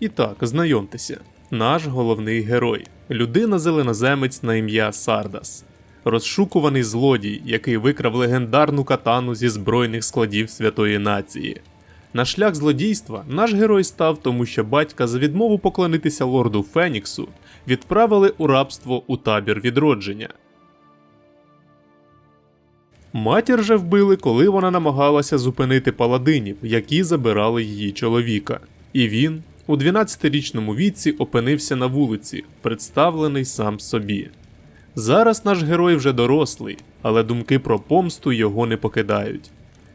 І так, знайомтеся, наш головний герой, людина зеленоземець на ім'я Сардас, розшукуваний злодій, який викрав легендарну катану зі збройних складів святої нації. На шлях злодійства наш герой став, тому що батька за відмову поклонитися лорду Феніксу відправили у рабство у табір відродження. Матір же вбили, коли вона намагалася зупинити паладинів, які забирали її чоловіка. І він у 12-річному віці опинився на вулиці, представлений сам собі. Зараз наш герой вже дорослий, але думки про помсту його не покидають.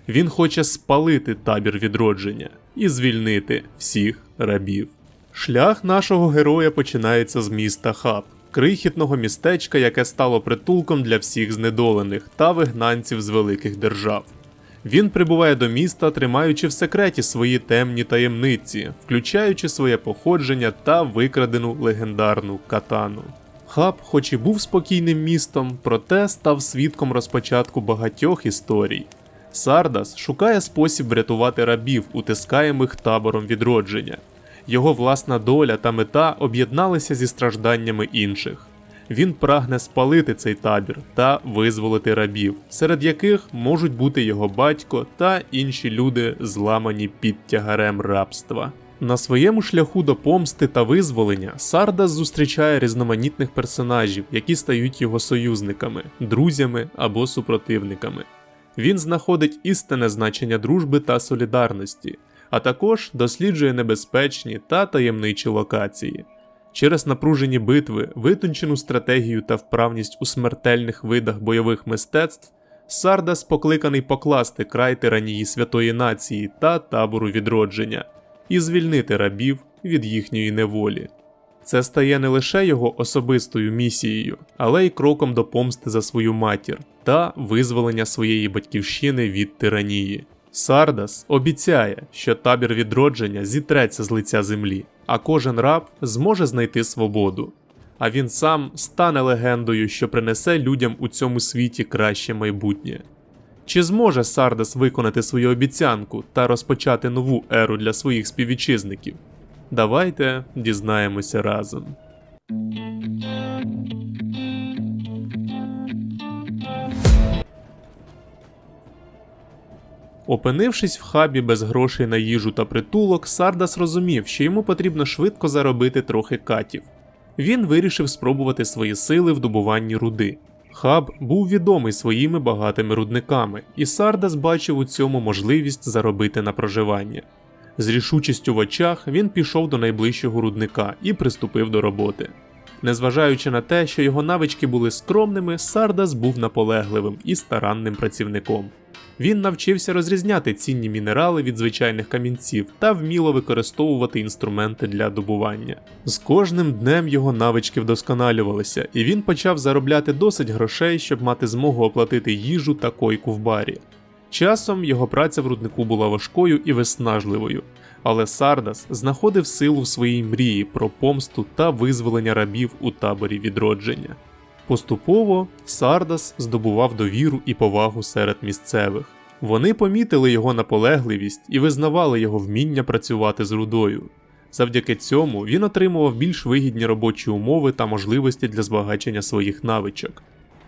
Він хоче спалити табір відродження і звільнити всіх рабів. Шлях нашого героя починається з міста Хаб, крихітного містечка, яке стало притулком для всіх знедолених та вигнанців з великих держав. Він прибуває до міста, тримаючи в секреті свої темні таємниці, включаючи своє походження та викрадену легендарну катану. Хаб, хоч і був спокійним містом, проте став свідком розпочатку багатьох історій. Сардас шукає спосіб врятувати рабів, утискаємих табором відродження. Його власна доля та мета об'єдналися зі стражданнями інших. Він прагне спалити цей табір та визволити рабів, серед яких можуть бути його батько та інші люди, зламані під тягарем рабства. На своєму шляху до помсти та визволення Сардас зустрічає різноманітних персонажів, які стають його союзниками, друзями або супротивниками. Він знаходить істинне значення дружби та солідарності, а також досліджує небезпечні та таємничі локації. Через напружені битви, витончену стратегію та вправність у смертельних видах бойових мистецтв, Сардас покликаний покласти край тиранії святої нації та табору відродження і звільнити рабів від їхньої неволі. Це стає не лише його особистою місією, але й кроком до помсти за свою матір та визволення своєї батьківщини від тиранії. Сардас обіцяє, що табір відродження зітреться з лиця землі, а кожен раб зможе знайти свободу. А він сам стане легендою, що принесе людям у цьому світі краще майбутнє. Чи зможе Сардас виконати свою обіцянку та розпочати нову еру для своїх співвітчизників? Давайте дізнаємося разом. Опинившись в хабі без грошей на їжу та притулок, Сардас розумів, що йому потрібно швидко заробити трохи катів. Він вирішив спробувати свої сили в добуванні руди. Хаб був відомий своїми багатими рудниками, і Сардас бачив у цьому можливість заробити на проживання. З рішучістю в очах він пішов до найближчого рудника і приступив до роботи. Незважаючи на те, що його навички були скромними, Сардас був наполегливим і старанним працівником. Він навчився розрізняти цінні мінерали від звичайних камінців та вміло використовувати інструменти для добування. З кожним днем його навички вдосконалювалися, і він почав заробляти досить грошей, щоб мати змогу оплатити їжу та койку в барі. Часом його праця в руднику була важкою і виснажливою, але Сардас знаходив силу в своїй мрії про помсту та визволення рабів у таборі відродження. Поступово Сардас здобував довіру і повагу серед місцевих. Вони помітили його наполегливість і визнавали його вміння працювати з рудою. Завдяки цьому він отримував більш вигідні робочі умови та можливості для збагачення своїх навичок.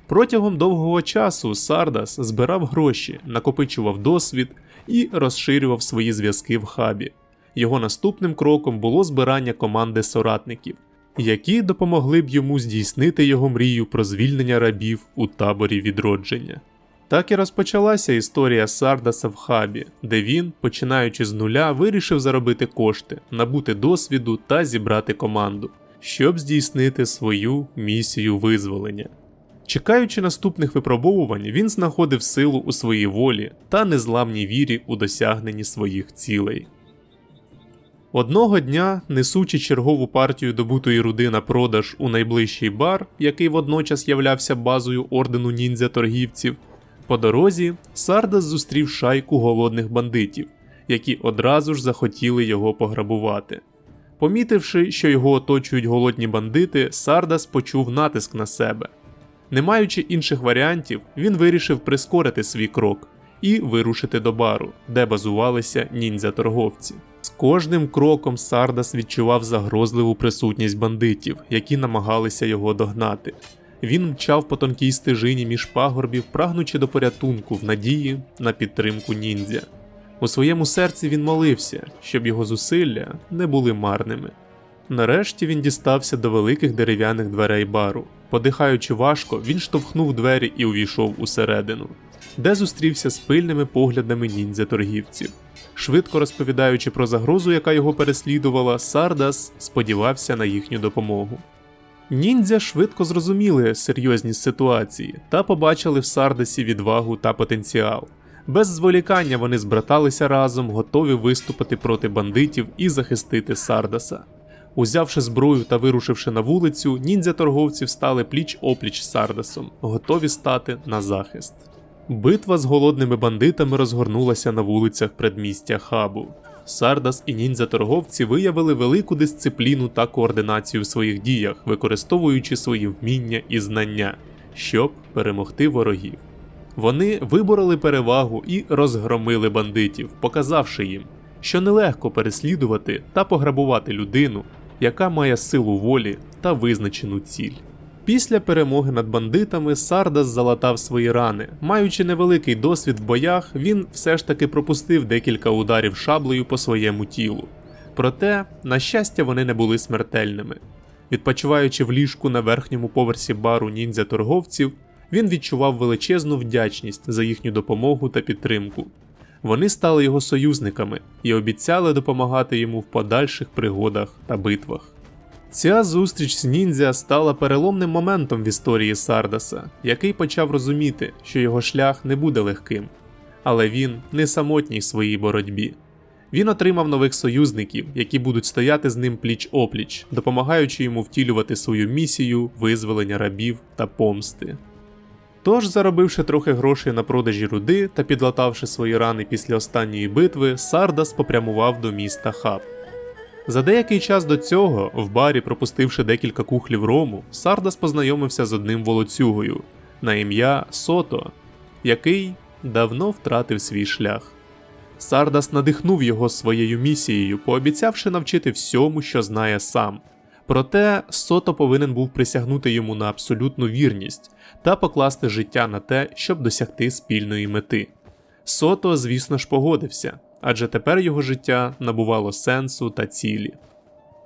Протягом довгого часу Сардас збирав гроші, накопичував досвід і розширював свої зв'язки в хабі. Його наступним кроком було збирання команди соратників, які допомогли б йому здійснити його мрію про звільнення рабів у таборі відродження. Так і розпочалася історія Сардаса в хабі, де він, починаючи з нуля, вирішив заробити кошти, набути досвіду та зібрати команду, щоб здійснити свою місію визволення. Чекаючи наступних випробовувань, він знаходив силу у своїй волі та незламній вірі у досягненні своїх цілей. Одного дня, несучи чергову партію добутої руди на продаж у найближчий бар, який водночас являвся базою ордену ніндзя торгівців, по дорозі Сардас зустрів шайку голодних бандитів, які одразу ж захотіли його пограбувати. Помітивши, що його оточують голодні бандити, Сардас почув натиск на себе. Не маючи інших варіантів, він вирішив прискорити свій крок і вирушити до бару, де базувалися ніндзя торговці. З кожним кроком Сардас відчував загрозливу присутність бандитів, які намагалися його догнати. Він мчав по тонкій стежині між пагорбів, прагнучи до порятунку в надії на підтримку ніндзя. У своєму серці він молився, щоб його зусилля не були марними. Нарешті він дістався до великих дерев'яних дверей бару. Подихаючи важко, він штовхнув двері і увійшов усередину, де зустрівся з пильними поглядами ніндзя торгівців. Швидко розповідаючи про загрозу, яка його переслідувала, Сардас сподівався на їхню допомогу. Ніндзя швидко зрозуміли серйозність ситуації та побачили в Сардасі відвагу та потенціал. Без зволікання вони збраталися разом, готові виступити проти бандитів і захистити Сардаса. Узявши зброю та вирушивши на вулицю, ніндзя торговців стали пліч опліч з Сардасом, готові стати на захист. Битва з голодними бандитами розгорнулася на вулицях предмістя Хабу. Сардас і ніндзя-торговці виявили велику дисципліну та координацію в своїх діях, використовуючи свої вміння і знання, щоб перемогти ворогів. Вони вибороли перевагу і розгромили бандитів, показавши їм, що нелегко переслідувати та пограбувати людину, яка має силу волі та визначену ціль. Після перемоги над бандитами Сардас залатав свої рани. Маючи невеликий досвід в боях, він все ж таки пропустив декілька ударів шаблею по своєму тілу. Проте, на щастя, вони не були смертельними. Відпочиваючи в ліжку на верхньому поверсі бару ніндзя торговців, він відчував величезну вдячність за їхню допомогу та підтримку. Вони стали його союзниками і обіцяли допомагати йому в подальших пригодах та битвах. Ця зустріч з ніндзя стала переломним моментом в історії Сардаса, який почав розуміти, що його шлях не буде легким. Але він не самотній в своїй боротьбі. Він отримав нових союзників, які будуть стояти з ним пліч опліч, допомагаючи йому втілювати свою місію визволення рабів та помсти. Тож, заробивши трохи грошей на продажі руди та підлатавши свої рани після останньої битви, Сардас попрямував до міста Хаб. За деякий час до цього, в барі, пропустивши декілька кухлів рому, Сардас познайомився з одним волоцюгою на ім'я Сото, який давно втратив свій шлях. Сардас надихнув його своєю місією, пообіцявши навчити всьому, що знає сам. Проте Сото повинен був присягнути йому на абсолютну вірність та покласти життя на те, щоб досягти спільної мети. Сото, звісно ж, погодився, адже тепер його життя набувало сенсу та цілі.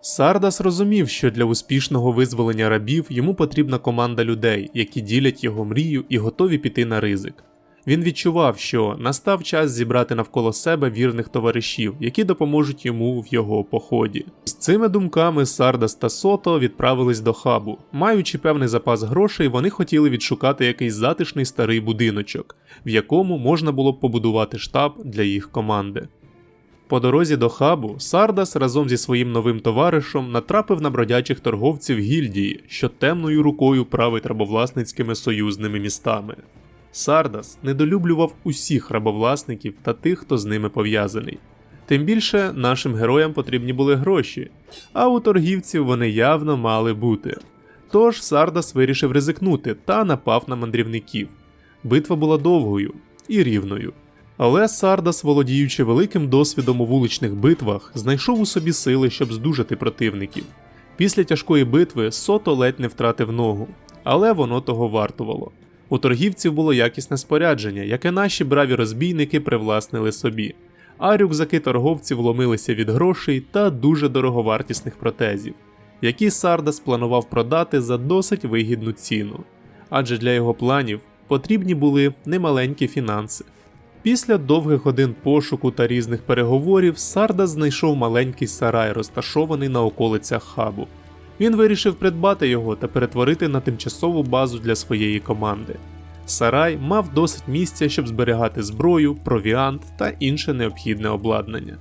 Сардас розумів, що для успішного визволення рабів йому потрібна команда людей, які ділять його мрію і готові піти на ризик. Він відчував, що настав час зібрати навколо себе вірних товаришів, які допоможуть йому в його поході. З цими думками Сардас та Сото відправились до хабу. Маючи певний запас грошей, вони хотіли відшукати якийсь затишний старий будиночок, в якому можна було б побудувати штаб для їх команди. По дорозі до хабу Сардас разом зі своїм новим товаришем натрапив на бродячих торговців гільдії, що темною рукою править рабовласницькими союзними містами. Сардас недолюблював усіх рабовласників та тих, хто з ними пов'язаний. Тим більше нашим героям потрібні були гроші, а у торгівців вони явно мали бути. Тож Сардас вирішив ризикнути та напав на мандрівників. Битва була довгою і рівною. Але Сардас, володіючи великим досвідом у вуличних битвах, знайшов у собі сили, щоб здужати противників. Після тяжкої битви Сото ледь не втратив ногу, але воно того вартувало. У торгівців було якісне спорядження, яке наші браві розбійники привласнили собі, а рюкзаки торговців ломилися від грошей та дуже дороговартісних протезів, які Сардас планував продати за досить вигідну ціну, адже для його планів потрібні були немаленькі фінанси. Після довгих годин пошуку та різних переговорів Сардас знайшов маленький сарай, розташований на околицях хабу. Він вирішив придбати його та перетворити на тимчасову базу для своєї команди. Сарай мав досить місця, щоб зберігати зброю, провіант та інше необхідне обладнання.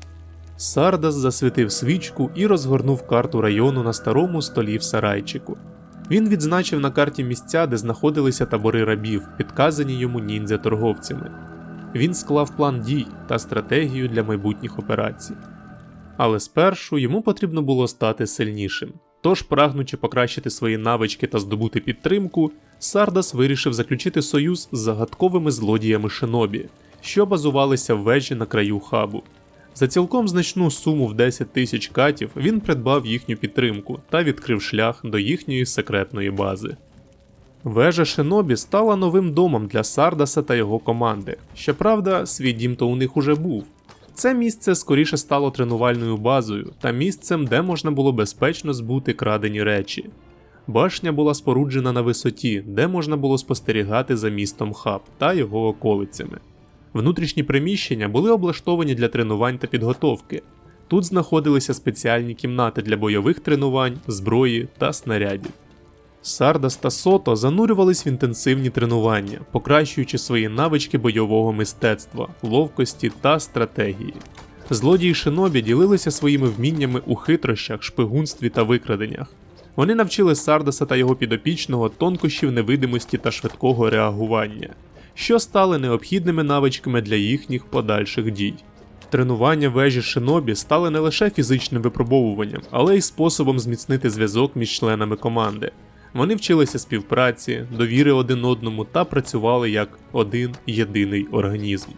Сардас засвітив свічку і розгорнув карту району на старому столі в сарайчику. Він відзначив на карті місця, де знаходилися табори рабів, підказані йому ніндзя торговцями. Він склав план дій та стратегію для майбутніх операцій. Але спершу йому потрібно було стати сильнішим. Тож, прагнучи покращити свої навички та здобути підтримку, Сардас вирішив заключити союз з загадковими злодіями шинобі, що базувалися в вежі на краю хабу. За цілком значну суму в 10 тисяч катів він придбав їхню підтримку та відкрив шлях до їхньої секретної бази. Вежа Шинобі стала новим домом для Сардаса та його команди. Щоправда, свій дім то у них уже був. Це місце скоріше стало тренувальною базою та місцем, де можна було безпечно збути крадені речі. Башня була споруджена на висоті, де можна було спостерігати за містом Хаб та його околицями. Внутрішні приміщення були облаштовані для тренувань та підготовки. Тут знаходилися спеціальні кімнати для бойових тренувань, зброї та снарядів. Сардас та Сото занурювались в інтенсивні тренування, покращуючи свої навички бойового мистецтва, ловкості та стратегії. Злодії Шинобі ділилися своїми вміннями у хитрощах, шпигунстві та викраденнях. Вони навчили Сардаса та його підопічного тонкощів невидимості та швидкого реагування, що стали необхідними навичками для їхніх подальших дій. Тренування вежі Шинобі стали не лише фізичним випробовуванням, але й способом зміцнити зв'язок між членами команди. Вони вчилися співпраці, довіри один одному та працювали як один єдиний організм.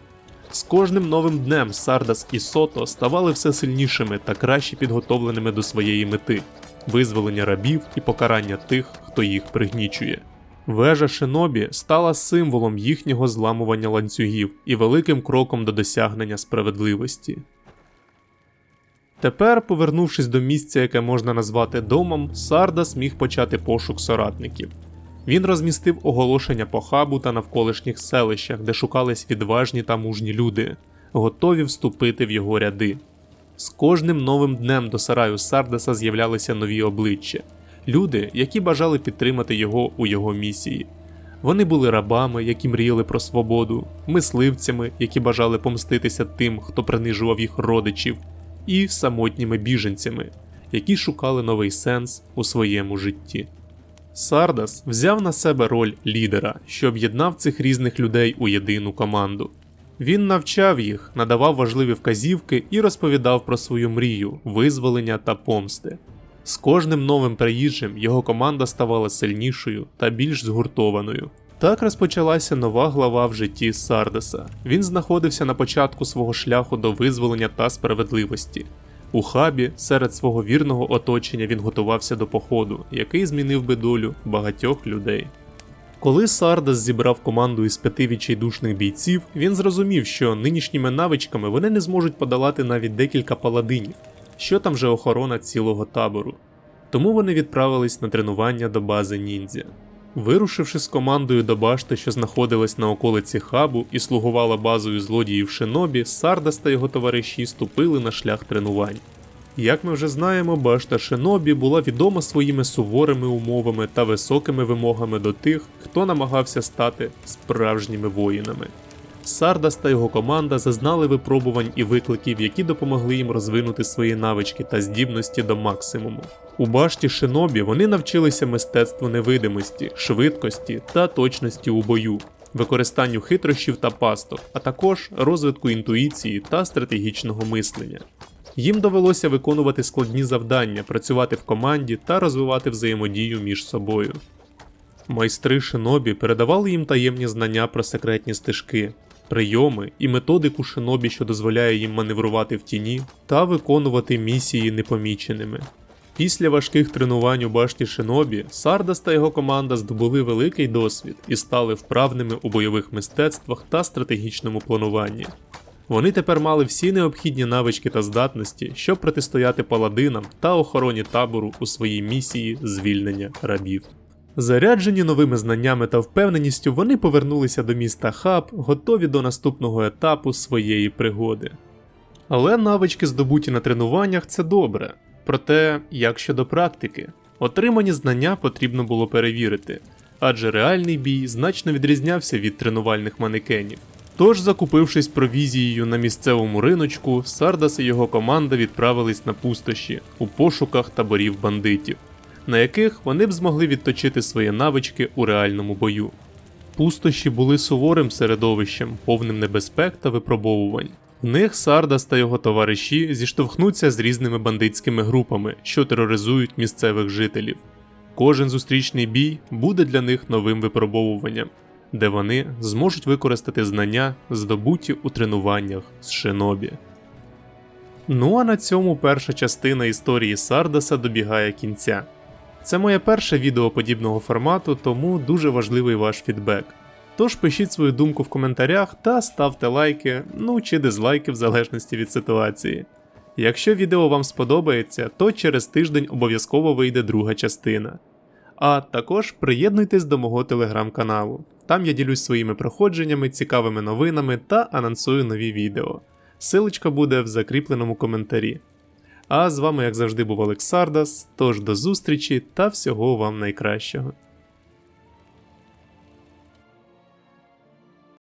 З кожним новим днем Сардас і Сото ставали все сильнішими та краще підготовленими до своєї мети визволення рабів і покарання тих, хто їх пригнічує. Вежа Шинобі стала символом їхнього зламування ланцюгів і великим кроком до досягнення справедливості. Тепер, повернувшись до місця, яке можна назвати домом, Сардас міг почати пошук соратників. Він розмістив оголошення по хабу та навколишніх селищах, де шукались відважні та мужні люди, готові вступити в його ряди. З кожним новим днем до сараю Сардаса з'являлися нові обличчя, люди, які бажали підтримати його у його місії. Вони були рабами, які мріяли про свободу, мисливцями, які бажали помститися тим, хто принижував їх родичів, і самотніми біженцями, які шукали новий сенс у своєму житті. Сардас взяв на себе роль лідера, що об'єднав цих різних людей у єдину команду. Він навчав їх, надавав важливі вказівки і розповідав про свою мрію, визволення та помсти. З кожним новим приїжджим його команда ставала сильнішою та більш згуртованою. Так розпочалася нова глава в житті Сардеса. Він знаходився на початку свого шляху до визволення та справедливості. У хабі серед свого вірного оточення він готувався до походу, який змінив би долю багатьох людей. Коли Сардас зібрав команду із п'яти відчайдушних бійців, він зрозумів, що нинішніми навичками вони не зможуть подолати навіть декілька паладинів, що там же охорона цілого табору. Тому вони відправились на тренування до бази ніндзя. Вирушивши з командою до башти, що знаходилась на околиці хабу і слугувала базою злодіїв Шинобі, Сардас та його товариші ступили на шлях тренувань. Як ми вже знаємо, башта Шинобі була відома своїми суворими умовами та високими вимогами до тих, хто намагався стати справжніми воїнами. Сардас та його команда зазнали випробувань і викликів, які допомогли їм розвинути свої навички та здібності до максимуму. У башті Шинобі вони навчилися мистецтву невидимості, швидкості та точності у бою, використанню хитрощів та пасток, а також розвитку інтуїції та стратегічного мислення. Їм довелося виконувати складні завдання, працювати в команді та розвивати взаємодію між собою. Майстри шинобі передавали їм таємні знання про секретні стежки, прийоми і методику шинобі, що дозволяє їм маневрувати в тіні та виконувати місії непоміченими. Після важких тренувань у башті Шинобі Сардас та його команда здобули великий досвід і стали вправними у бойових мистецтвах та стратегічному плануванні. Вони тепер мали всі необхідні навички та здатності, щоб протистояти паладинам та охороні табору у своїй місії звільнення рабів. Заряджені новими знаннями та впевненістю, вони повернулися до міста Хаб, готові до наступного етапу своєї пригоди. Але навички, здобуті на тренуваннях, це добре. Проте, як щодо практики, отримані знання потрібно було перевірити, адже реальний бій значно відрізнявся від тренувальних манекенів. Тож, закупившись провізією на місцевому риночку, Сардас і його команда відправились на пустощі у пошуках таборів бандитів, на яких вони б змогли відточити свої навички у реальному бою. Пустощі були суворим середовищем, повним небезпек та випробовувань. В них Сардас та його товариші зіштовхнуться з різними бандитськими групами, що тероризують місцевих жителів. Кожен зустрічний бій буде для них новим випробовуванням, де вони зможуть використати знання, здобуті у тренуваннях з шинобі. Ну а на цьому перша частина історії Сардаса добігає кінця. Це моє перше відео подібного формату, тому дуже важливий ваш фідбек. Тож пишіть свою думку в коментарях та ставте лайки, ну чи дизлайки в залежності від ситуації. Якщо відео вам сподобається, то через тиждень обов'язково вийде друга частина. А також приєднуйтесь до мого телеграм-каналу. Там я ділюсь своїми проходженнями, цікавими новинами та анонсую нові відео. Силочка буде в закріпленому коментарі. А з вами, як завжди, був Олексардас, тож до зустрічі та всього вам найкращого.